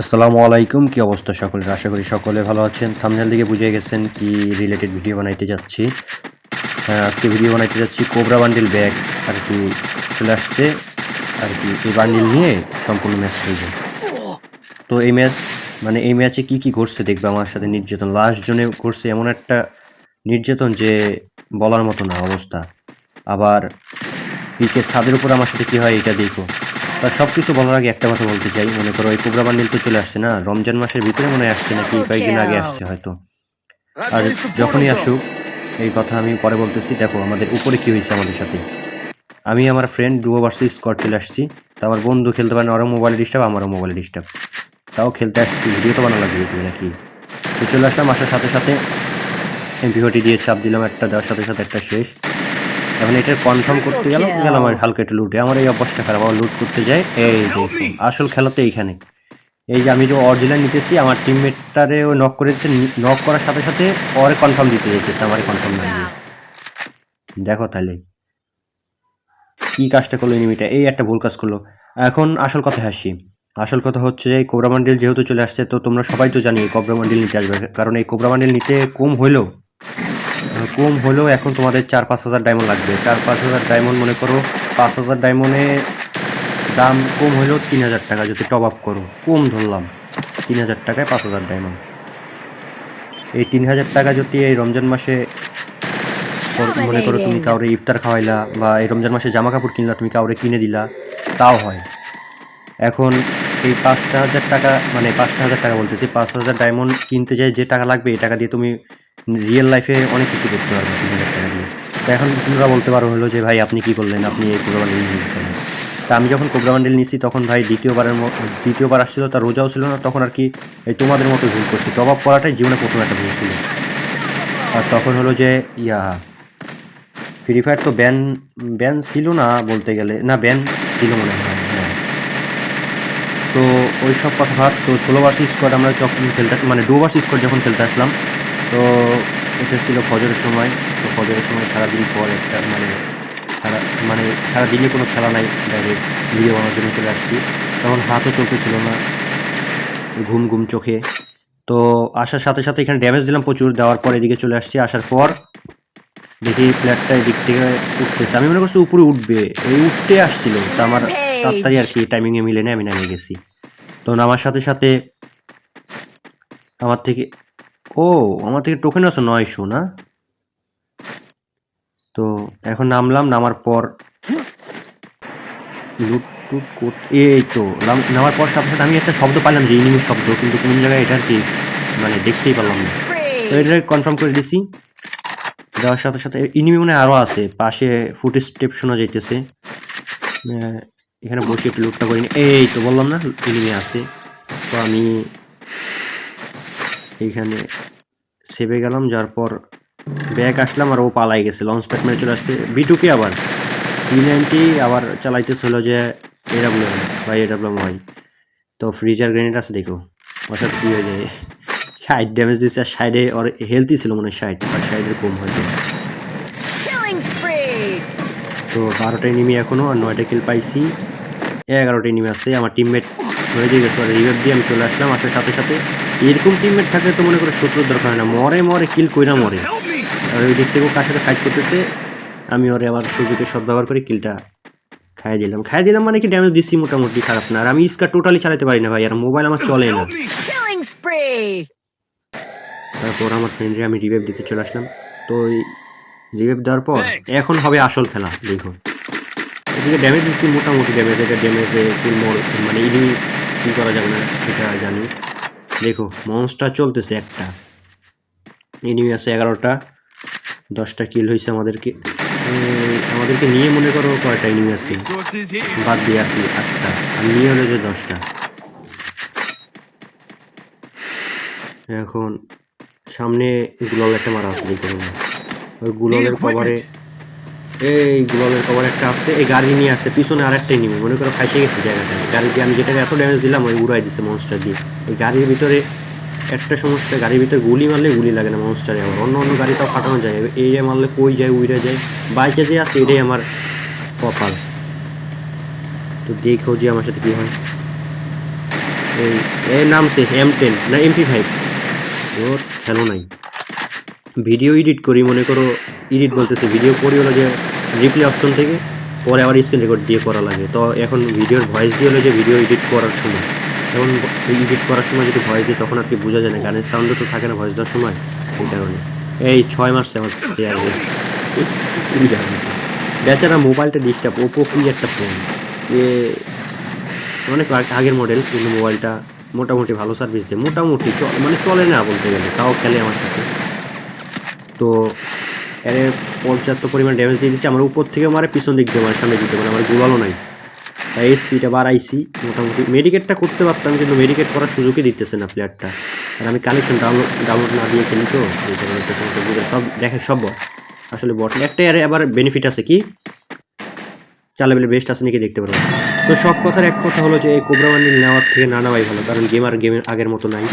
আসসালামু আলাইকুম কি অবস্থা সকলের? আশা করি সকলে ভালো আছেন। থামনেল দিকে বুঝে গেছেন কি রিলেটেড ভিডিও বানাইতে যাচ্ছি। আহ, আজকে ভিডিও বানাইতে যাচ্ছি কোবরা বান্ডিল ব্যাগ আর কি চলে আসছে। আর কি এই বান্ডিল নিয়ে সম্পূর্ণ ম্যাচ খেলবে তো এই ম্যাচ মানে এই ম্যাচে কি কি ঘটছে দেখবে আমার সাথে নির্যাতন। লাস্ট জনে ঘটছে এমন একটা নির্যাতন যে বলার মতো না অবস্থা। আবার পিকে ছাদের উপর আমার সাথে কী হয় এটা দেখো তার সব কিছু বলার আগে একটা কথা বলতে চাই। মনে করো এই কোবরা বান্ডিল তো চলে আসছে না রমজান মাসের ভিতরে মনে হয় আসছে নাকি? কয়েকদিন আগে আসছে হয়তো। আর যখনই আসুক এই কথা আমি পরে বলতেছি। দেখো আমাদের উপরে কি হয়েছে আমাদের সাথে? আমি আমার ফ্রেন্ড ডুয়ো ভার্সেস স্কট চলে আসছি। তো আমার বন্ধু খেলতে পারে না ওরও মোবাইলে ডিস্টার্ব আমারও মোবাইলে ডিস্টার্ব তাও খেলতে আসছি ভিডিও তো বানানো লাগবে ইউটিউবে নাকি? তো চলে আসলাম আসার সাথে সাথে এমপি এমপিওটি দিয়ে চাপ দিলাম একটা দেওয়ার সাথে সাথে একটা শেষ। এখন এটা কনফার্ম করতে গেলাম গেলাম আর হালকা একটু লুটে আমার এই অভ্যাসটা খারাপ আমার লুট করতে যাই এই দেখো আসল খেলা তো এইখানে। এই যে আমি যে অরিজিনাল নিতেছি আমার টিমমেটটারে ও নক করেছে নক করার সাথে সাথে পরে কনফার্ম দিতে যাইতেছে আমার কনফার্ম না দেখো তাহলে কি কাজটা করল এনিমিটা এই একটা ভুল কাজ করল। এখন আসল কথা হাসি আসল কথা হচ্ছে যে এই কোবরা মান্ডিল যেহেতু চলে আসছে তো তোমরা সবাই তো জানি এই কোবরা মান্ডিল নিতে আসবে। কারণ এই কোবরা মান্ডিল নিতে কম হইলেও কম হলেও এখন তোমাদের চার পাঁচ হাজার ডায়মন্ড লাগবে। চার পাঁচ হাজার ডায়মন্ড মনে করো পাঁচ হাজার ডায়মন্ডে দাম কম হলেও তিন হাজার টাকা যদি টপ আপ করো। কম ধরলাম তিন হাজার টাকায় পাঁচ হাজার ডায়মন্ড এই তিন হাজার টাকা যদি এই রমজান মাসে মনে করো তুমি কাউরে ইফতার খাওয়াইলা বা এই রমজান মাসে জামা কাপড় কিনলা তুমি কাউরে কিনে দিলা তাও হয়। এখন এই পাঁচটা হাজার টাকা মানে পাঁচটা হাজার টাকা বলতেছি পাঁচ হাজার ডায়মন্ড কিনতে যাই যে টাকা লাগবে এই টাকা দিয়ে তুমি রিয়েল লাইফে অনেক কিছু করতে পারবে তিন হাজার টাকা দিয়ে। তো এখন তোমরা বলতে পারো হলো যে, ভাই, আপনি কি করলেন? আপনি এই কোবরা বান্ডিল নিয়ে নিতেন তা আমি যখন কোবরা বান্ডিল নিছি, তখন ভাই দ্বিতীয়বারের দ্বিতীয়বার আসছিল, তার রোজাও ছিল না, তখন আর কি এই তোমাদের মতো ভুল করছি। আপ করাটাই জীবনে প্রথম একটা ভুল ছিল। আর তখন হলো যে, ইয়া ফ্রি ফায়ার তো ব্যান ব্যান ছিল না বলতে গেলে, না ব্যান ছিল মনে হয় হ্যাঁ। তো ওই সব কথা ভাব, তো ষোলো বার্ষ স্কোয়াড আমরা যখন খেলতে মানে দু বার্ষ স্কোয়াড যখন খেলতে আসলাম তো এটা ছিল ফজরের সময়। তো ফজরের সময় সারাদিন পর একটা মানে সারা মানে সারাদিনে কোনো খেলা নাই ডাইরেক্ট ভিডিও বানানোর জন্য চলে আসছি। তখন হাতও চলতেছিল না ঘুম ঘুম চোখে। তো আসার সাথে সাথে এখানে ড্যামেজ দিলাম প্রচুর দেওয়ার পর এদিকে চলে আসছি। আসার পর দেখি প্লেয়ারটা এদিক থেকে উঠতেছে। আমি মনে করছি উপরে উঠবে। এই উঠতে আসছিল তা আমার তাড়াতাড়ি আর কি টাইমিংয়ে মিলে নেই আমি নামে গেছি। তো নামার সাথে সাথে আমার থেকে ও, আমার থেকে টোকেন আছে নয়শো, না? তো এখন নামলাম, নামার পর করতে এই তো নামার পর সাথে সাথে আমি একটা শব্দ পাইলাম যে ইনিমির শব্দ, কিন্তু কোন জায়গায় এটা আর কি মানে দেখতেই পারলাম না। তো এটা কনফার্ম করে দিছি। দেওয়ার সাথে সাথে ইনিমি মনে আরও আছে, পাশে ফুট স্টেপ শোনা যাইতেছে এখানে বসে একটু লুটটা করিনি এই তো বললাম না, ইনিমি আছে। তো আমি এইখানে সেভে গেলাম যার পর ব্যাগ আসলাম আর ও পালাই গেছে। লঞ্চ প্যাড মেরে চলে আসছে বিটুকে আবার। টি নাইনটি আবার চালাইতেছে হলো যে এডাব্লিউ বা এডাব্লিউ ওয়াই তো ফ্রিজার গ্রেনেড আছে দেখো। সাথে কী হয়ে যায় ষাট ড্যামেজ দিচ্ছে আর সাইডে ওর হেলথই ছিল মনে হয় ষাট আর সাইডের কম হয়তো তো। বারোটা এনিমি এখনও আর নয়টা কিল পাইছি। এগারোটা এনিমি আছে আমার টিমমেট হয়ে দিয়ে গেছে রিভার দিয়ে আমি চলে আসলাম। আসার সাথে সাথে এরকম টিমমেট থাকলে তো মনে করে শত্রুর দরকার হয় না। মরে মরে কিল কইরা মরে। আর ওই দিক থেকেও কার সাথে ফাইট করতেছে। আমি ওরে আবার সুযোগের সব ব্যবহার করে কিলটা খাই দিলাম। খাই দিলাম মানে কি ড্যামেজ দিছি মোটামুটি খারাপ না। আর আমি ইস্কা টোটালি চালাতে পারি না ভাই আর মোবাইল আমার চলে না। তারপর আমার ফ্রেন্ডে আমি রিভাইভ দিতে চলে আসলাম। তো ওই রিভাইভ দেওয়ার পর এখন হবে আসল খেলা দেখুন এদিকে ড্যামেজ দিচ্ছি মোটামুটি ড্যামেজ এটা ড্যামেজে কিল মোর মানে ইনি কী করা যাবে না সেটা জানি। দেখো মনস্টার চলতেছে একটা। এনিমি আছে এগারোটা দশটা কিল হয়েছে আমাদেরকে। আমাদেরকে নিয়ে মনে করো কয়টা এনিমি আছে? বাদ দিয়ে আর কি আটটা। আর নিয়ে হলো যে দশটা। এখন সামনে গুলাল একটা মারা আছে পাবো। ওই গুলালের কভারে এই গুলালের কভার একটা আছে, এই গাড়ি নিয়ে আসছে পিছনে আরেকটা নিবে। মনে করো ফাইসে গেছে জায়গাটা। গাড়ি দিয়ে আমি যেটাকে এত ড্যামেজ দিলাম, ওই উড়াই দিছে মনস্টার দিয়ে। এই গাড়ির ভিতরে একটা সমস্যা, গাড়ির ভিতরে গুলি মারলে গুলি লাগে না মনস্টারে আবার। অন্য অন্য গাড়ি তাও ফাটানো যায়। এই মারলে কই যায় উড়ে যায়? বাইকে যে আছে, এটাই আমার কপাল। তো দেখো যে আমার সাথে কি হয়। এই, এর নাম শেষ এম টেন না এমপি ফাইভ ওর খেলো নাই। ভিডিও এডিট করি, মনে করো এডিট বলতেছে ভিডিও করি হলো যে রিপ্লে অপশন থেকে, পরে আবার স্ক্রিন রেকর্ড দিয়ে করা লাগে। তো এখন ভিডিওর ভয়েস দিয়ে হলো যে ভিডিও এডিট করার সময়। এখন এডিট করার সময় যদি ভয়েস দিই তখন আর কি বোঝা যায় না, গানের সাউন্ডও তো থাকে না ভয়েস দেওয়ার সময়। এই কারণে। এই ছয় মাসে আমার বেচারা মোবাইলটা ডিস্টার্ব ওপো কি একটা ফোন এ, অনেক আগ- আগের মডেল কিন্তু মোবাইলটা মোটামুটি ভালো সার্ভিস দেয়। মোটামুটি মানে চলে না বলতে গেলে, তাও খেলে আমার সাথে। তো এর পর্যাপ্ত পরিমাণ ড্যামেজ দিয়ে দিচ্ছে আমার উপর থেকে মারে পিছন দিক দিয়ে মারে, সামনে দিতে পারে আমার গোলালও নাই। তাই স্পিডটা বাড়াইছি। মোটামুটি মেডিকেটটা করতে পারতাম, কিন্তু মেডিকেট করার সুযোগই দিতেছে না প্লেয়ারটা আর আমি কানেকশন ডাউনলোড ডাউনলোড না দিয়ে খেলি তো সব দেখে সব bot। আসলে বট একটাই আরে আবার বেনিফিট আছে কি? চালে বেলে বেস্ট আছে নাকি দেখতে পারব। তো সব কথার এক কথা হলো যে এই কোবরা নেওয়ার থেকে না নেওয়াই ভালো, কারণ গেম আর গেমের আগের মতো নাই।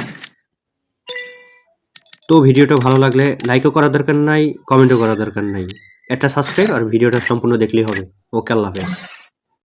তো ভিডিওটা ভালো লাগলে লাইকও করা দরকার নাই কমেন্টও করা দরকার নাই। একটা সাবস্ক্রাইব আর ভিডিওটা সম্পূর্ণ দেখলেই হবে। ওকে, আল্লাহ হাফেজ।